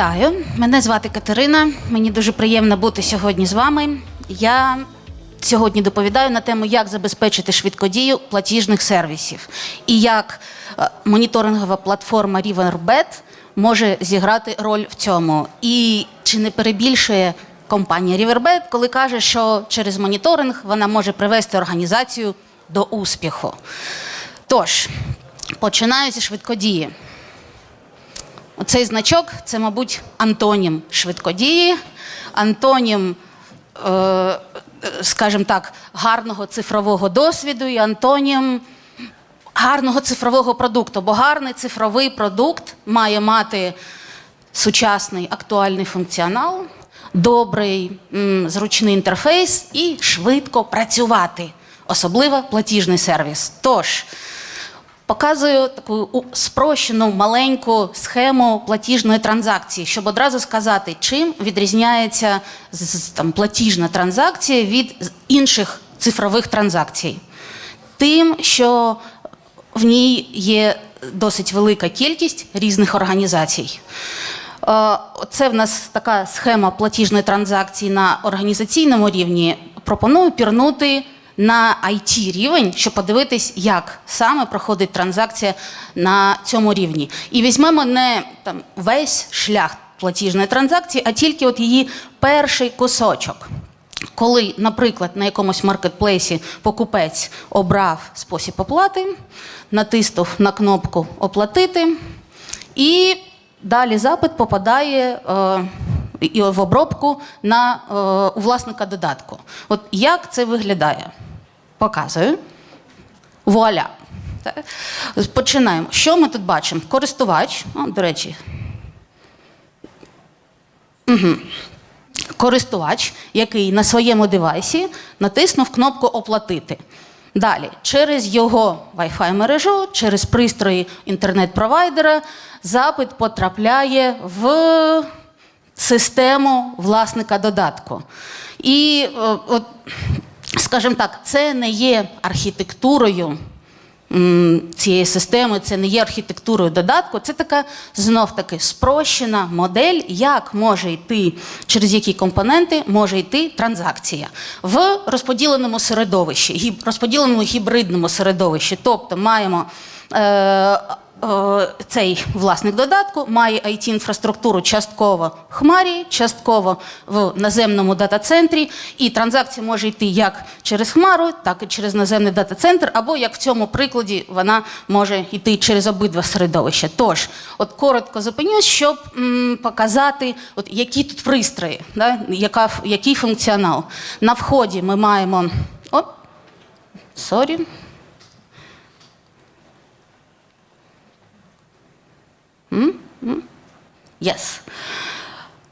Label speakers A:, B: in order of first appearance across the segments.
A: Вітаю, мене звати Катерина. Мені дуже приємно бути сьогодні з вами. Я сьогодні доповідаю на тему, як забезпечити швидкодію платіжних сервісів і як е, моніторингова платформа Riverbed може зіграти роль в цьому. І чи не перебільшує компанія Riverbed, коли каже, що через моніторинг вона може привести організацію до успіху. Тож, починаю зі швидкодії. Оцей значок це, мабуть, антонім швидкодії, антонім, е, скажімо так, гарного цифрового досвіду і антонім гарного цифрового продукту. Бо гарний цифровий продукт має мати сучасний актуальний функціонал, добрий, зручний інтерфейс і швидко працювати, особливо платіжний сервіс. Тож, Показую таку спрощену маленьку схему платіжної транзакції, щоб одразу сказати, чим відрізняється там, платіжна транзакція від інших цифрових транзакцій. Тим, що в ній є досить велика кількість різних організацій. Е, Це в нас така схема платіжної транзакції на організаційному рівні. Пропоную пірнути на IT рівень, щоб подивитись, як саме проходить транзакція на цьому рівні. І візьмемо не там весь шлях платіжної транзакції, а тільки от її перший кусочок. Коли, наприклад, на якомусь маркетплейсі покупець обрав спосіб оплати, натиснув на кнопку Оплатити, і далі запит попадає е, в обробку на е, у власника додатку. От як це виглядає? Показую. Вуаля. Починаємо. Що ми тут бачимо? Користувач, о, до речі, користувач, який на своєму девайсі натиснув кнопку Оплатити. Далі, через його Wi-Fi мережу, через пристрої інтернет-провайдера, запит потрапляє в систему власника додатку. І, е, от, скажімо так, це не є архітектурою цієї системи, це не є архітектурою додатку, це така знов-таки спрощена модель, як може йти, через які компоненти може йти транзакція в розподіленому середовищі, розподіленому гібридному середовищі. Тобто маємо. Е, цей власник додатку має IT-інфраструктуру частково в хмарі, частково в наземному дата-центрі, і транзакція може йти як через хмару, так і через наземний дата-центр, або як в цьому прикладі вона може йти через обидва середовища. Тож, от коротко зупинюсь, щоб м, показати, от які тут пристрої, да, яка, який функціонал. На вході ми маємо. Оп, сорі. Yes.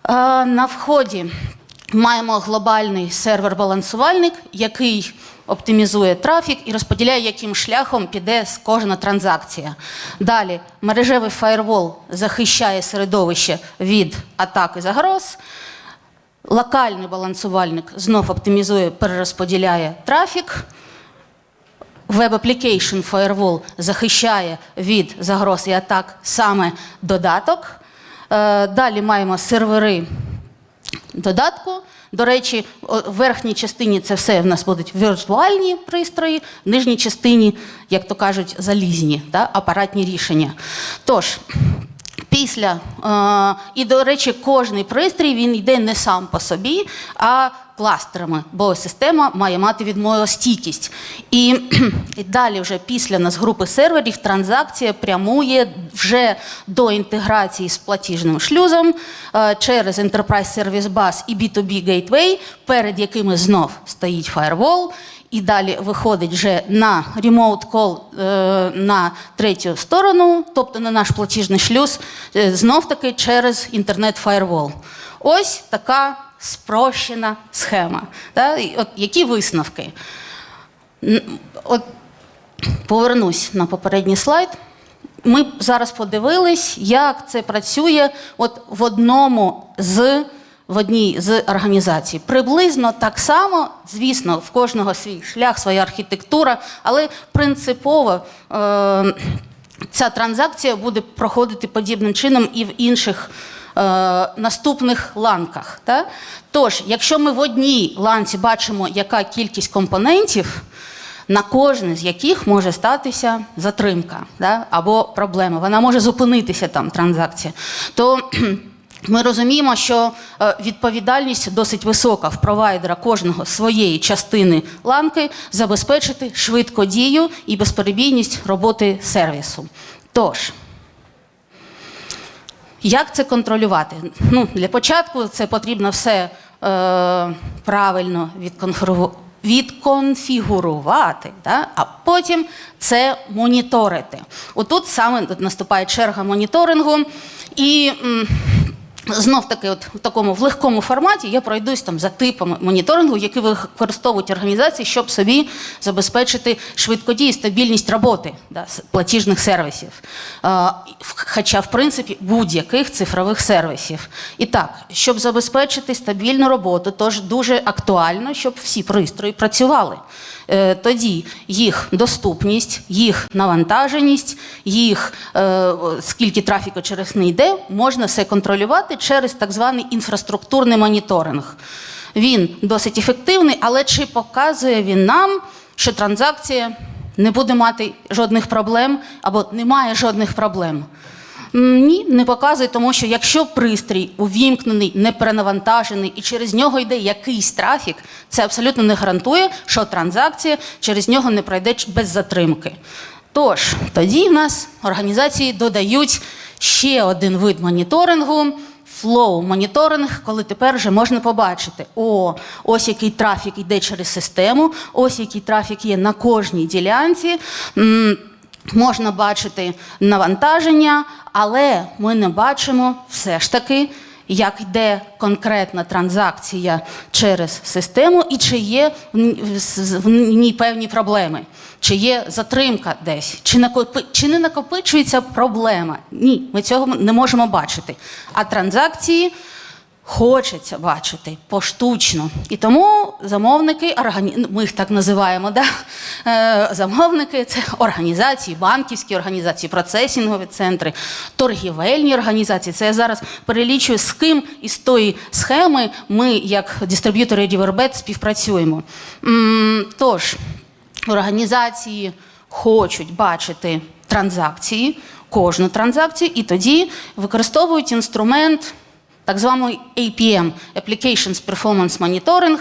A: Е, На вході маємо глобальний сервер-балансувальник, який оптимізує трафік і розподіляє, яким шляхом піде кожна транзакція. Далі мережевий фаєрвол захищає середовище від атак і загроз. Локальний балансувальник знов оптимізує, перерозподіляє трафік. Web Application Firewall захищає від загроз і атак саме додаток. Е, Далі маємо сервери додатку. До речі, в верхній частині це все в нас будуть віртуальні пристрої, в нижній частині, як то кажуть, залізні да, апаратні рішення. Тож, після, е, і, до речі, кожний пристрій він йде не сам по собі, а кластерами, бо система має мати відмовостійкість. І, і далі, вже після нас групи серверів, транзакція прямує вже до інтеграції з платіжним шлюзом е, через Enterprise Service Bus і B2B Gateway, перед якими знов стоїть firewall, і далі виходить вже на call е, на третю сторону, тобто на наш платіжний шлюз, е, знов-таки через інтернет-фаєрвол. Ось така спрощена схема. Да? От які висновки? От повернусь на попередній слайд. Ми зараз подивились, як це працює от в одному з в одній з організацій. Приблизно так само, звісно, в кожного свій шлях, своя архітектура, але принципово е, ця транзакція буде проходити подібним чином і в інших наступних ланках. Та? Тож, якщо ми в одній ланці бачимо, яка кількість компонентів, на кожний з яких може статися затримка да? або проблема. Вона може зупинитися там транзакція. То ми розуміємо, що е, відповідальність досить висока в провайдера кожного своєї частини ланки забезпечити швидку дію і безперебійність роботи сервісу. Тож, як це контролювати? Ну, для початку це потрібно все е, правильно відконфігуру- відконфігурувати, да? а потім це моніторити. Отут саме наступає черга моніторингу. І знов таки, от в такому в легкому форматі я пройдусь там за типами моніторингу, які використовують організації, щоб собі забезпечити швидкодію, стабільність роботи да, платіжних сервісів. В- Хоча, в принципі, будь-яких цифрових сервісів. І так, щоб забезпечити стабільну роботу, тож дуже актуально, щоб всі пристрої працювали. Е, Тоді їх доступність, їх навантаженість, їх е, скільки трафіку через них йде, можна все контролювати через так званий інфраструктурний моніторинг. Він досить ефективний, але чи показує він нам, що транзакція не буде мати жодних проблем або не має жодних проблем? Ні, не показує, тому що якщо пристрій увімкнений, не перенавантажений і через нього йде якийсь трафік, це абсолютно не гарантує, що транзакція через нього не пройде без затримки. Тож, тоді в нас організації додають ще один вид моніторингу. Флоу моніторинг, коли тепер вже можна побачити, о, ось який трафік йде через систему, ось який трафік є на кожній ділянці. Можна бачити навантаження, але ми не бачимо все ж таки, як йде конкретна транзакція через систему і чи є в ній певні проблеми, чи є затримка десь, чи, накопи, чи не накопичується проблема. Ні, ми цього не можемо бачити. А транзакції хочеться бачити поштучно. І тому замовники, ми їх так називаємо, да? е, замовники це організації, банківські організації, процесінгові центри, торгівельні організації. Це я зараз перелічую, з ким із тої схеми ми, як дистриб'ютори Дівербет, співпрацюємо. Тож, організації хочуть бачити транзакції, кожну транзакцію, і тоді використовують інструмент так званий APM – Applications Performance Monitoring,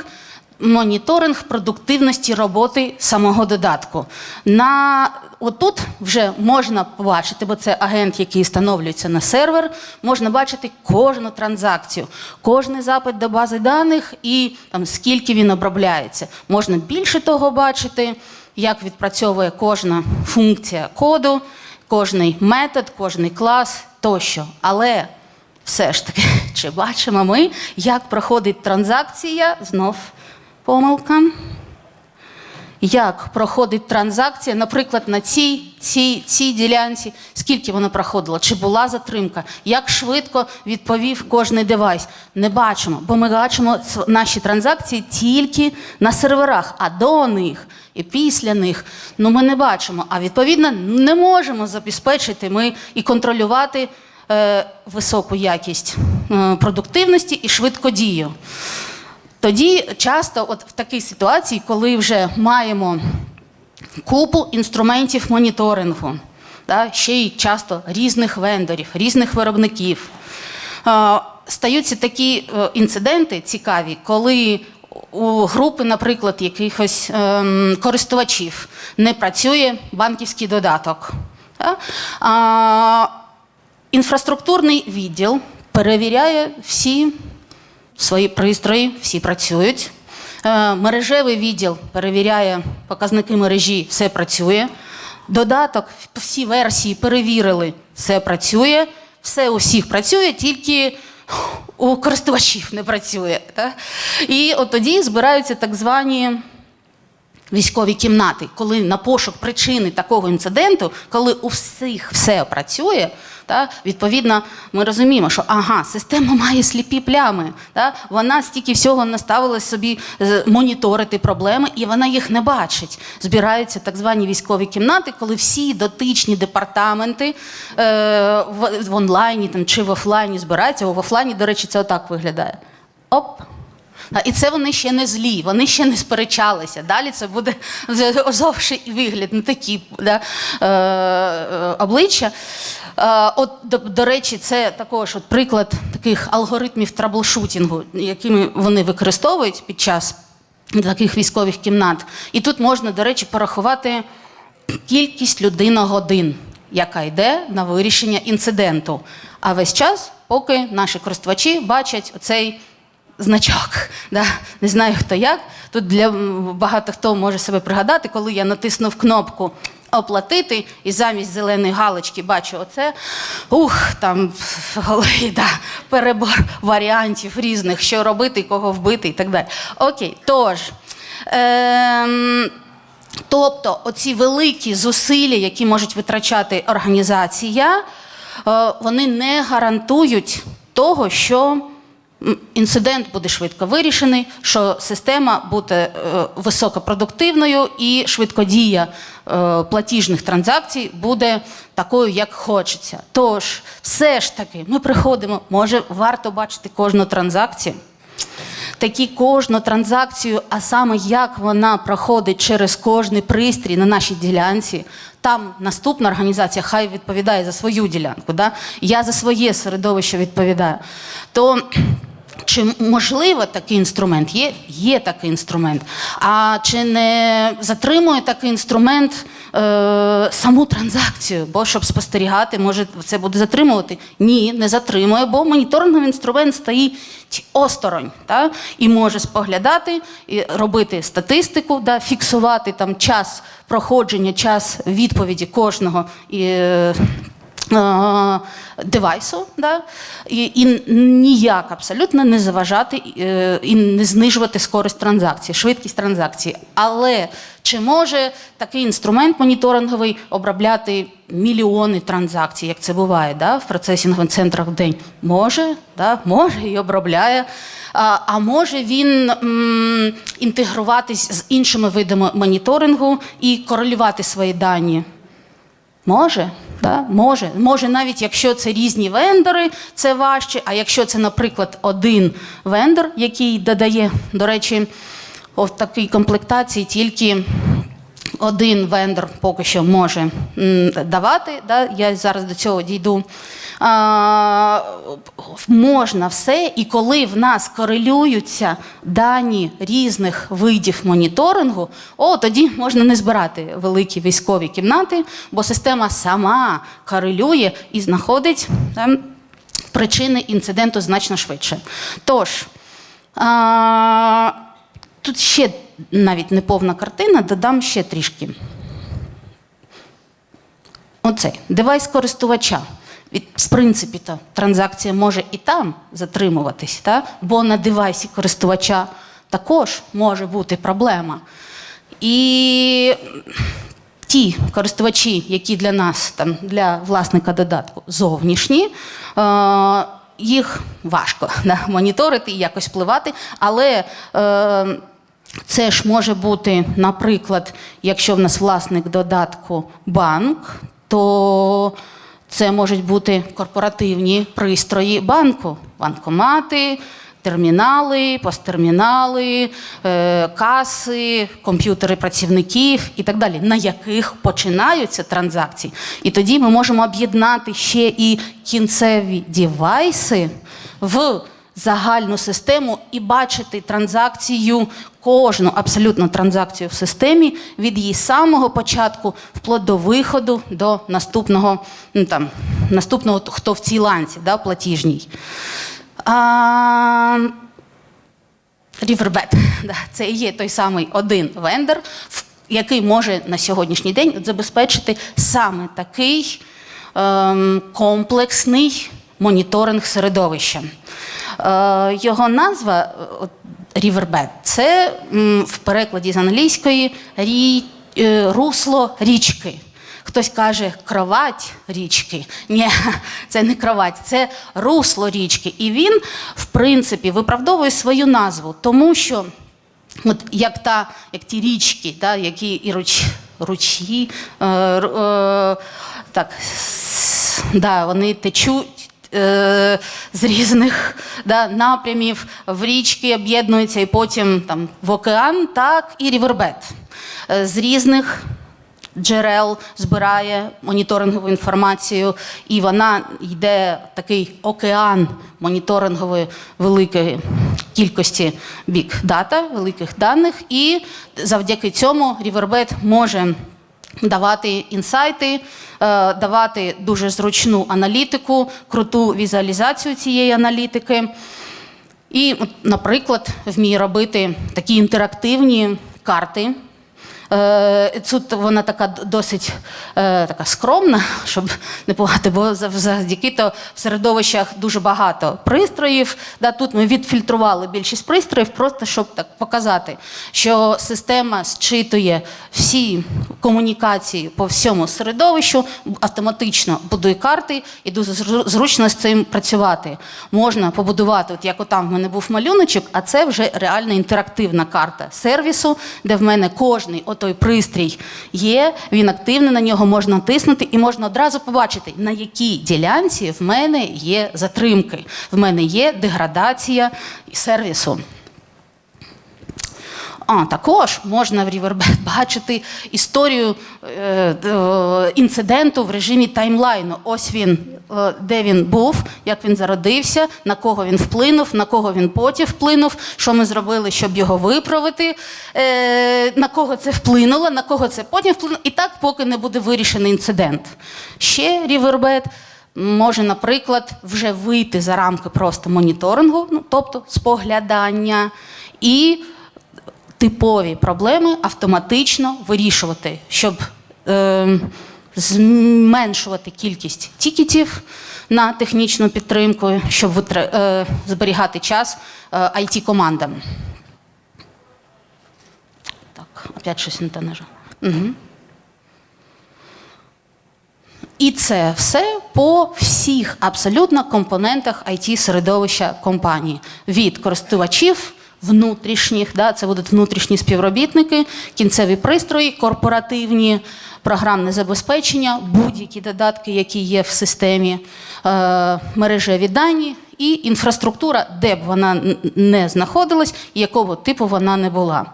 A: моніторинг продуктивності роботи самого додатку. На отут вже можна побачити, бо це агент, який встановлюється на сервер, можна бачити кожну транзакцію, кожний запит до бази даних і там скільки він обробляється. Можна більше того бачити, як відпрацьовує кожна функція коду, кожний метод, кожний клас тощо. Але все ж таки, чи бачимо ми, як проходить транзакція? Знов помилка. Як проходить транзакція, наприклад, на цій, цій, цій ділянці, скільки вона проходила, чи була затримка, як швидко відповів кожний девайс. Не бачимо, бо ми бачимо наші транзакції тільки на серверах, а до них і після них ну, ми не бачимо. А відповідно не можемо забезпечити ми і контролювати високу якість е, продуктивності і швидкодію. Тоді часто, от в такій ситуації, коли вже маємо купу інструментів моніторингу, да, ще й часто різних вендорів, різних виробників, е, стаються такі е, інциденти цікаві, коли у групи, наприклад, якихось ем, користувачів не працює банківський додаток. Да? А, інфраструктурний відділ перевіряє всі свої пристрої, всі працюють. Е, Мережевий відділ перевіряє показники мережі, все працює. Додаток, всі версії перевірили, все працює, все у всіх працює, тільки у користувачів не працює. Так? І от тоді збираються так звані військові кімнати, коли на пошук причини такого інциденту, коли у всіх все працює, та, відповідно, ми розуміємо, що ага, система має сліпі плями. Та, вона стільки всього наставила собі е, моніторити проблеми, і вона їх не бачить. Збираються так звані військові кімнати, коли всі дотичні департаменти е, в, в онлайні там, чи в офлайні збираються. В офлайні, до речі, це отак виглядає. Оп. І це вони ще не злі, вони ще не сперечалися. Далі це буде зовший вигляд, не такі да, е, е, обличчя. Е, от, до, до речі, це також от приклад таких алгоритмів траблшутінгу, якими вони використовують під час таких військових кімнат. І тут можна, до речі, порахувати кількість людиногодин, яка йде на вирішення інциденту. А весь час, поки наші користувачі бачать оцей значок. Да? Не знаю хто як. Тут для багато хто може себе пригадати, коли я натиснув кнопку оплатити і замість зеленої галочки бачу оце. Ух, там да, перебор варіантів різних, що робити, кого вбити і так далі. Окей, тож. Ем, Тобто, оці великі зусилля, які можуть витрачати організація, е, вони не гарантують того, що інцидент буде швидко вирішений, що система буде е, високопродуктивною і швидкодія е, платіжних транзакцій буде такою, як хочеться. Тож, все ж таки, ми приходимо, може, варто бачити кожну транзакцію такі кожну транзакцію, а саме як вона проходить через кожний пристрій на нашій ділянці. Там наступна організація хай відповідає за свою ділянку. Да? Я за своє середовище відповідаю. То чи можливо такий інструмент? Є, є такий інструмент. А чи не затримує такий інструмент е, саму транзакцію? Бо щоб спостерігати, може це буде затримувати? Ні, не затримує, бо моніторинговий інструмент стоїть осторонь та? і може споглядати, і робити статистику, да? фіксувати там час проходження, час відповіді кожного. І, е, девайсу, да? і, і ніяк абсолютно не заважати е, і не знижувати скорість транзакції, швидкість транзакції. Але чи може такий інструмент моніторинговий обробляти мільйони транзакцій, як це буває да? в процесінгових центрах в день? Може, да? може і обробляє. А, а може він м, інтегруватись з іншими видами моніторингу і корелювати свої дані? Може, да? може. Може, навіть якщо це різні вендори, це важче. А якщо це, наприклад, один вендор, який додає, до речі, в такій комплектації тільки один вендор поки що може давати. Да? Я зараз до цього дійду. Можна все, і коли в нас корелюються дані різних видів моніторингу, о, тоді можна не збирати великі військові кімнати, бо система сама корелює і знаходить там, причини інциденту значно швидше. Тож, а, тут ще навіть не повна картина, додам ще трішки. Оцей девайс користувача. В принципі, то транзакція може і там затримуватись, та? бо на девайсі користувача також може бути проблема. І ті користувачі, які для нас, там, для власника додатку, зовнішні, е, їх важко да, моніторити і якось впливати, але е, це ж може бути, наприклад, якщо в нас власник додатку банк, то це можуть бути корпоративні пристрої банку, банкомати, термінали, посттермінали, е, каси, комп'ютери працівників і так далі, на яких починаються транзакції. І тоді ми можемо об'єднати ще і кінцеві девайси в загальну систему і бачити транзакцію, кожну абсолютно транзакцію в системі від її самого початку вплоть до виходу до наступного, ну, там, наступного хто в цій ланці, да, платіжній. А, Riverbed, да, це і є той самий один вендор, який може на сьогоднішній день забезпечити саме такий ем, комплексний моніторинг середовища. Е, його назва Riverbed. Це в перекладі з англійської рі, е, русло річки. Хтось каже кровать річки. Ні, це не кровать, це русло річки. І він, в принципі, виправдовує свою назву, тому що от як, та, як ті річки, да, які і руч, ручі, е, е, так, да, вони течуть з різних да, напрямів в річки, об'єднуються і потім там, в океан, так і рівербет. Е, З різних джерел збирає моніторингову інформацію, і вона йде такий океан моніторингової великої кількості бік дата, великих даних, і завдяки цьому Riverbed може давати інсайти, е, давати дуже зручну аналітику, круту візуалізацію цієї аналітики. І, наприклад, вміє робити такі інтерактивні карти. Е, Тут вона така досить е, така скромна, щоб не пугати, бо завдяки то в середовищах дуже багато пристроїв. Да, тут ми відфільтрували більшість пристроїв, просто щоб так показати, що система зчитує всі комунікації по всьому середовищу, автоматично будує карти і дуже зручно з цим працювати. Можна побудувати, от як отам в мене був малюночок, а це вже реальна інтерактивна карта сервісу, де в мене кожний отой пристрій є, він активний на нього можна натиснути, і можна одразу побачити, на якій ділянці в мене є затримки, в мене є деградація сервісу. А також можна в Riverbed бачити історію е, е, інциденту в режимі таймлайну. Ось він, е, де він був, як він зародився, на кого він вплинув, на кого він потім вплинув, що ми зробили, щоб його виправити, на кого це вплинуло, на кого це потім вплинуло, і так, поки не буде вирішений інцидент. Ще Riverbed може, наприклад, вже вийти за рамки просто моніторингу, ну, тобто споглядання, і типові проблеми автоматично вирішувати, щоб е, зменшувати кількість тікетів на технічну підтримку, щоб е, зберігати час е, it командам Так, опять щось не те нажав. Угу. І це все по всіх абсолютно компонентах it середовища компанії від користувачів внутрішніх, да, це будуть внутрішні співробітники, кінцеві пристрої, корпоративні, програмне забезпечення, будь-які додатки, які є в системі, е, мережеві дані і інфраструктура, де б вона не знаходилась, якого типу вона не була.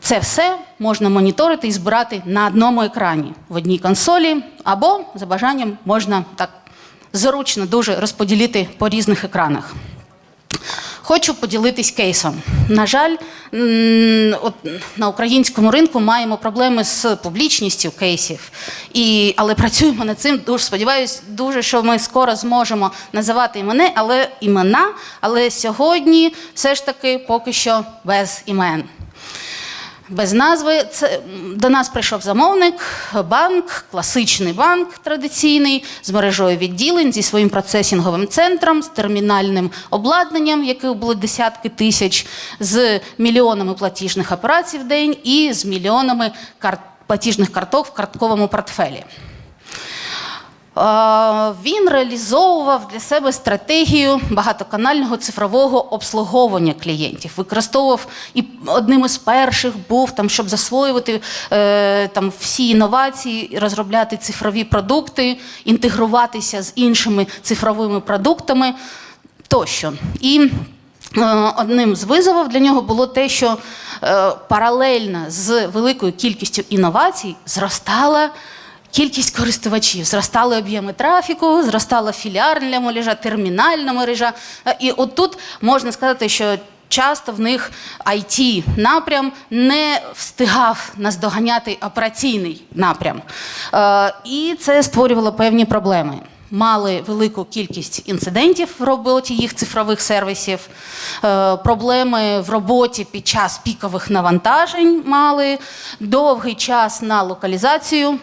A: Це все можна моніторити і збирати на одному екрані в одній консолі, або за бажанням можна так зручно дуже розподілити по різних екранах. Хочу поділитись кейсом. На жаль, от на українському ринку маємо проблеми з публічністю кейсів, і, але працюємо над цим. Дуже сподіваюся, дуже що ми скоро зможемо називати імени, але імена. Але сьогодні все ж таки поки що без імен. Без назви це до нас прийшов замовник, банк, класичний банк традиційний з мережою відділень зі своїм процесінговим центром, з термінальним обладнанням, яких були десятки тисяч, з мільйонами платіжних операцій в день і з мільйонами карт платіжних карток в картковому портфелі. Е, Він реалізовував для себе стратегію багатоканального цифрового обслуговування клієнтів. Використовував і одним із перших був там, щоб засвоювати е, там всі інновації, розробляти цифрові продукти, інтегруватися з іншими цифровими продуктами тощо. І е, одним з визовів для нього було те, що паралельно з великою кількістю інновацій зростала. Кількість користувачів, зростали об'єми трафіку, зростала філіарна мережа, термінальна мережа. Е, І отут можна сказати, що часто в них it напрям не встигав наздоганяти операційний напрям. Е, І це створювало певні проблеми. Мали велику кількість інцидентів в роботі їх цифрових сервісів, е, проблеми в роботі під час пікових навантажень мали, довгий час на локалізацію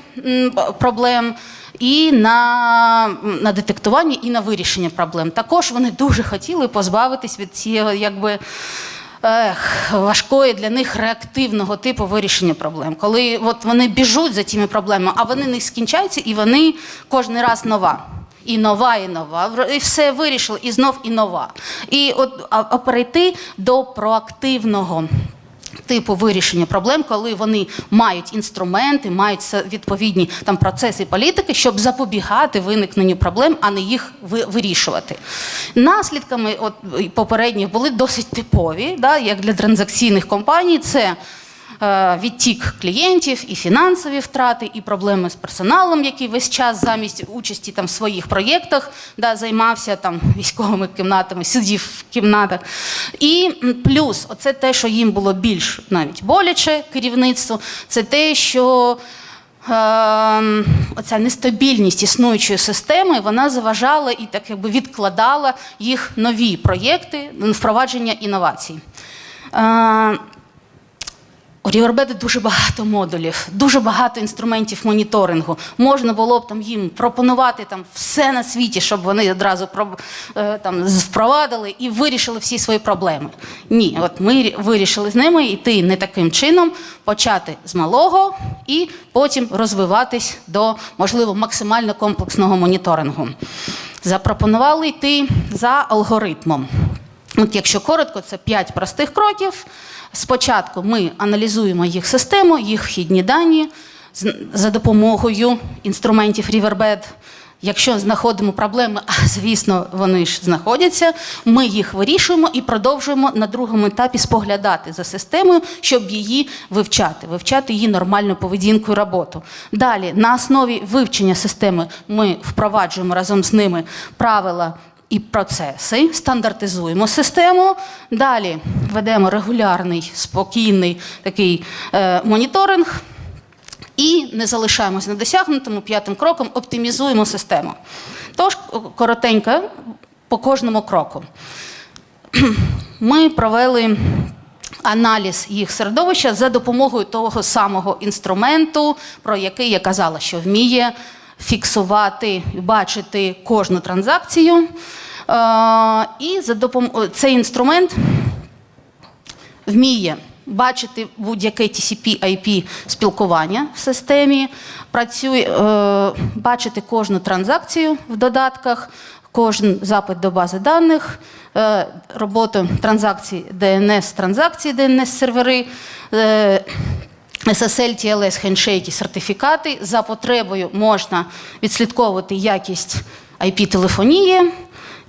A: проблем і на, на детектування і на вирішення проблем. Також вони дуже хотіли позбавитись від цієї якби важкої для них реактивного типу вирішення проблем. Коли от вони біжуть за тими проблемами, а вони не скінчаються, і вони кожен раз нова. І нова, і нова. І все вирішили, і знов і нова. І от а, а перейти до проактивного типу вирішення проблем, коли вони мають інструменти, мають відповідні там процеси політики, щоб запобігати виникненню проблем, а не їх ви- вирішувати. Наслідками от попередніх були досить типові, да, як для транзакційних компаній. Це Відтік клієнтів, і фінансові втрати, і проблеми з персоналом, який весь час замість участі там в своїх проєктах да, займався там військовими кімнатами, сидів в кімнатах. І плюс, оце те, що їм було більш навіть боляче керівництву, це те, що Ем, оця нестабільність існуючої системи вона заважала і так якби відкладала їх нові проєкти впровадження інновацій. У Рівербеди дуже багато модулів, дуже багато інструментів моніторингу. Можна було б там їм пропонувати там все на світі, щоб вони одразу е, там впровадили і вирішили всі свої проблеми. Ні, от ми вирішили з ними йти не таким чином, почати з малого і потім розвиватись до можливо максимально комплексного моніторингу. Запропонували йти за алгоритмом. От якщо коротко, це 5 простих кроків. Спочатку ми аналізуємо їх систему, їх вхідні дані за допомогою інструментів Riverbed. Якщо знаходимо проблеми, а звісно, вони ж знаходяться, ми їх вирішуємо і продовжуємо на другому етапі споглядати за системою, щоб її вивчати, вивчати її нормальну поведінку і роботу. Далі, на основі вивчення системи, ми впроваджуємо разом з ними правила і процеси, стандартизуємо систему. Далі ведемо регулярний, спокійний такий е, моніторинг. І не залишаємось на досягнутому п'ятим кроком, оптимізуємо систему. Тож коротенько по кожному кроку. Ми провели аналіз їх середовища за допомогою того самого інструменту, про який я казала, що вміє фіксувати і бачити кожну транзакцію. Е, І за допом... цей інструмент вміє бачити будь-яке TCP-IP спілкування в системі, працює, е, бачити кожну транзакцію в додатках, кожен запит до бази даних, е, роботу транзакцій DNS, транзакції DNS-сервери. Е, SSL, TLS, хендшейки, сертифікати. За потребою можна відслідковувати якість IP-телефонії.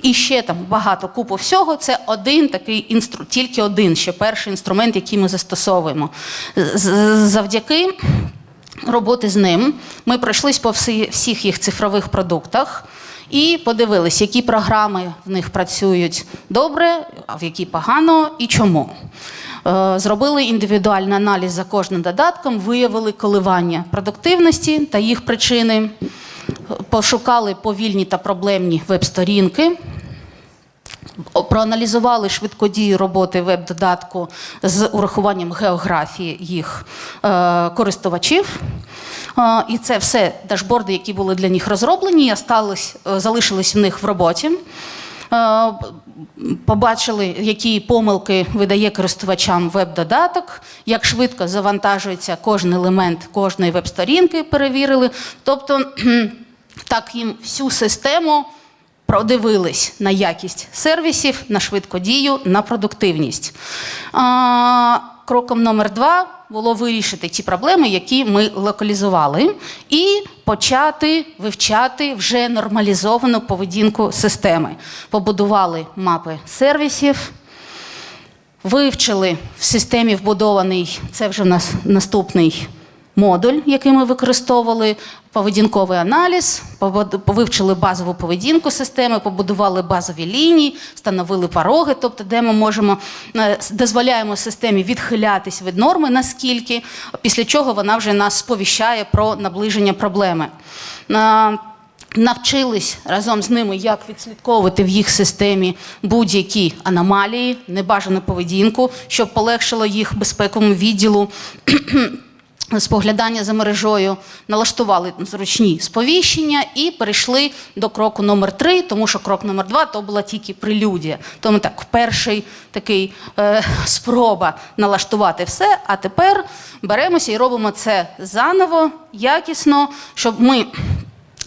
A: І ще там багато купу всього. Це один такий інстру, тільки один, ще перший інструмент, який ми застосовуємо. Завдяки роботи з ним ми пройшлись по всі, всіх їх цифрових продуктах і подивились, які програми в них працюють добре, а в які погано і чому. Е, Зробили індивідуальний аналіз за кожним додатком, виявили коливання продуктивності та їх причини, пошукали повільні та проблемні веб-сторінки, проаналізували швидкодію роботи веб-додатку з урахуванням географії їх е, користувачів. Е, і це все дашборди, які були для них розроблені, остались, е, залишились в них в роботі. Е, Побачили, які помилки видає користувачам веб-додаток, як швидко завантажується кожен елемент кожної веб-сторінки, перевірили. Тобто так їм всю систему продивились на якість сервісів, на швидкодію, на продуктивність. Кроком номер два було вирішити ті проблеми, які ми локалізували, і почати вивчати вже нормалізовану поведінку системи. Побудували мапи сервісів. Вивчили в системі вбудований, це вже в нас наступний модуль, який ми використовували, поведінковий аналіз, вивчили базову поведінку системи, побудували базові лінії, встановили пороги, тобто де ми можемо е, дозволяємо системі відхилятись від норми, наскільки, після чого вона вже нас сповіщає про наближення проблеми. Е, Навчились разом з ними, як відслідковувати в їх системі будь-які аномалії, небажану поведінку, щоб полегшило їх безпековому відділу. Споглядання за мережою, налаштували зручні сповіщення і перейшли до кроку номер три, тому що крок номер два то була тільки прелюдія. Тому так, перший такий е, спроба налаштувати все. А тепер беремося і робимо це заново, якісно, щоб ми.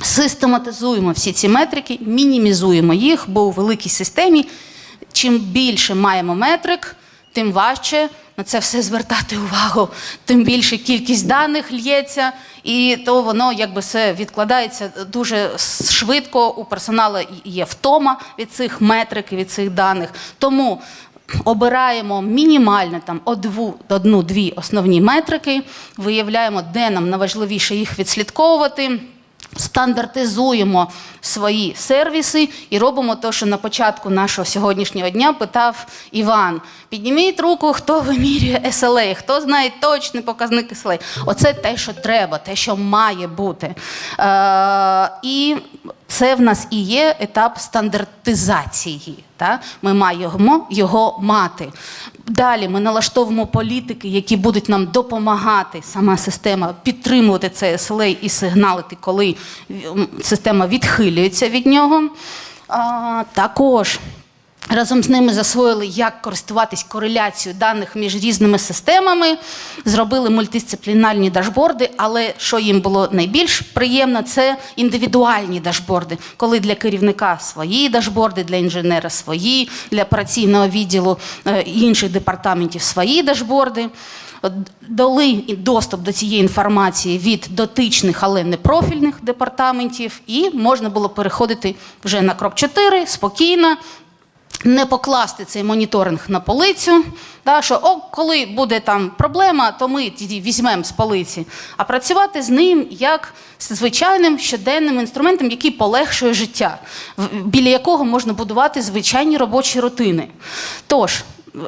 A: Систематизуємо всі ці метрики, мінімізуємо їх, бо у великій системі чим більше маємо метрик, тим важче на це все звертати увагу, тим більше кількість даних лється, і то воно якби все відкладається дуже швидко. У персоналу є втома від цих метрик, від цих даних. Тому обираємо мінімально там одну-дві основні метрики, виявляємо, де нам найважливіше їх відслідковувати. Стандартизуємо свої сервіси і робимо те, що на початку нашого сьогоднішнього дня питав Іван. Підніміть руку, хто вимірює SLA, хто знає точний показник SLA. Оце те, що треба, те, що має бути. Е, і це в нас і є етап стандартизації. Та? Ми маємо його мати. Далі ми налаштовуємо політики, які будуть нам допомагати, сама система підтримувати цей СЛА і сигналити, коли система відхилюється від нього. А, також Разом з ними засвоїли, як користуватись кореляцією даних між різними системами, зробили мультидисциплінарні дашборди, але що їм було найбільш приємно, це індивідуальні дашборди, коли для керівника свої дашборди, для інженера свої, для операційного відділу е, інших департаментів свої дашборди. Дали доступ до цієї інформації від дотичних, але не профільних департаментів, і можна було переходити вже на крок 4 спокійно, не покласти цей моніторинг на полицю, да, що о, коли буде там проблема, то ми тоді візьмемо з полиці, а працювати з ним як з звичайним щоденним інструментом, який полегшує життя, біля якого можна будувати звичайні робочі рутини. Тож, е,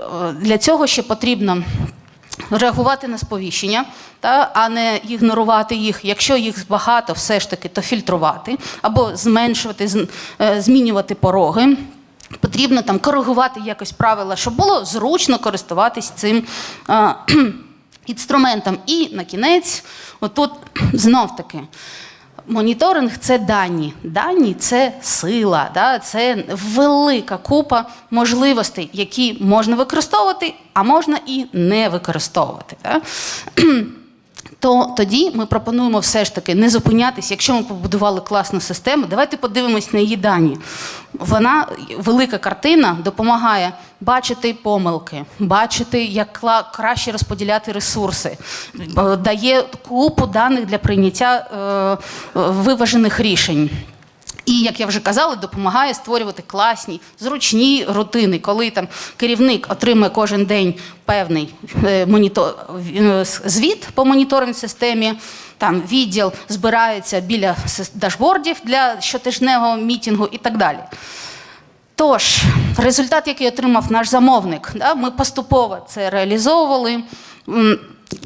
A: для цього ще потрібно реагувати на сповіщення, та, а не ігнорувати їх. Якщо їх багато, все ж таки, то фільтрувати або зменшувати, е, змінювати пороги. Потрібно там коригувати якось правила, щоб було зручно користуватись цим е, інструментом. І на кінець, отут знов таки. Моніторинг це дані. Дані це сила, да? це велика купа можливостей, які можна використовувати, а можна і не використовувати. Да? То тоді ми пропонуємо все ж таки не зупинятися, якщо ми побудували класну систему, давайте подивимось на її дані. Вона велика картина допомагає бачити помилки, бачити, як краще розподіляти ресурси, дає купу даних для прийняття е, виважених рішень. І, як я вже казала, допомагає створювати класні, зручні рутини, коли там керівник отримує кожен день певний е, монітор, е, звіт по моніторинг системі. Там відділ збирається біля дашбордів для щотижневого мітингу і так далі. Тож, результат, який отримав наш замовник, да, ми поступово це реалізовували.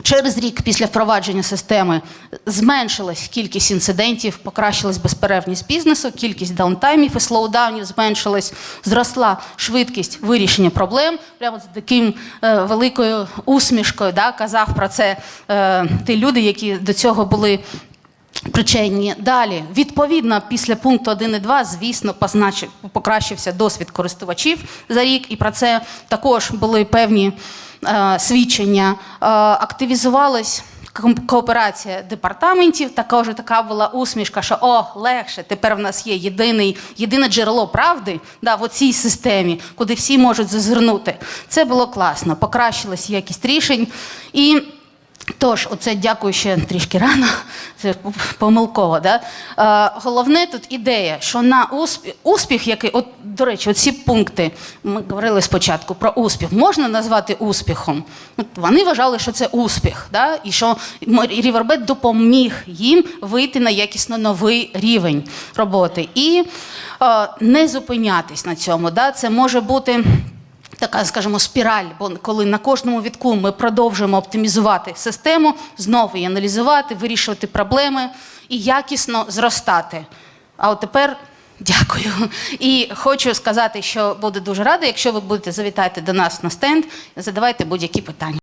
A: Через рік після впровадження системи зменшилась кількість інцидентів, покращилась безперервність бізнесу, кількість даунтаймів і слоудаунів зменшилась, зросла швидкість вирішення проблем. Прямо з таким е, великою усмішкою да, казав про це е, ті люди, які до цього були Причинні. Далі, відповідно, після пункту 1 і 2, звісно, позначив, покращився досвід користувачів за рік, і про це також були певні свідчення. Е, активізувалась кооперація департаментів, також така була усмішка, що о, легше, тепер в нас є єдиний, єдине джерело правди да, в цій системі, куди всі можуть зазирнути. Це було класно, покращилась якість рішень. І Тож, оце дякую ще трішки рано, це помилково. Да? Е, головне тут ідея, що на успіх, успіх, який, от, до речі, оці пункти, ми говорили спочатку про успіх, можна назвати успіхом. От вони вважали, що це успіх, да? і що Рівербет допоміг їм вийти на якісно новий рівень роботи. І е, не зупинятись на цьому. Да? Це може бути така, скажімо, спіраль, бо коли на кожному вітку ми продовжуємо оптимізувати систему, знову її аналізувати, вирішувати проблеми і якісно зростати. А от тепер дякую. І хочу сказати, що буду дуже рада, якщо ви будете завітати до нас на стенд, задавайте будь-які питання.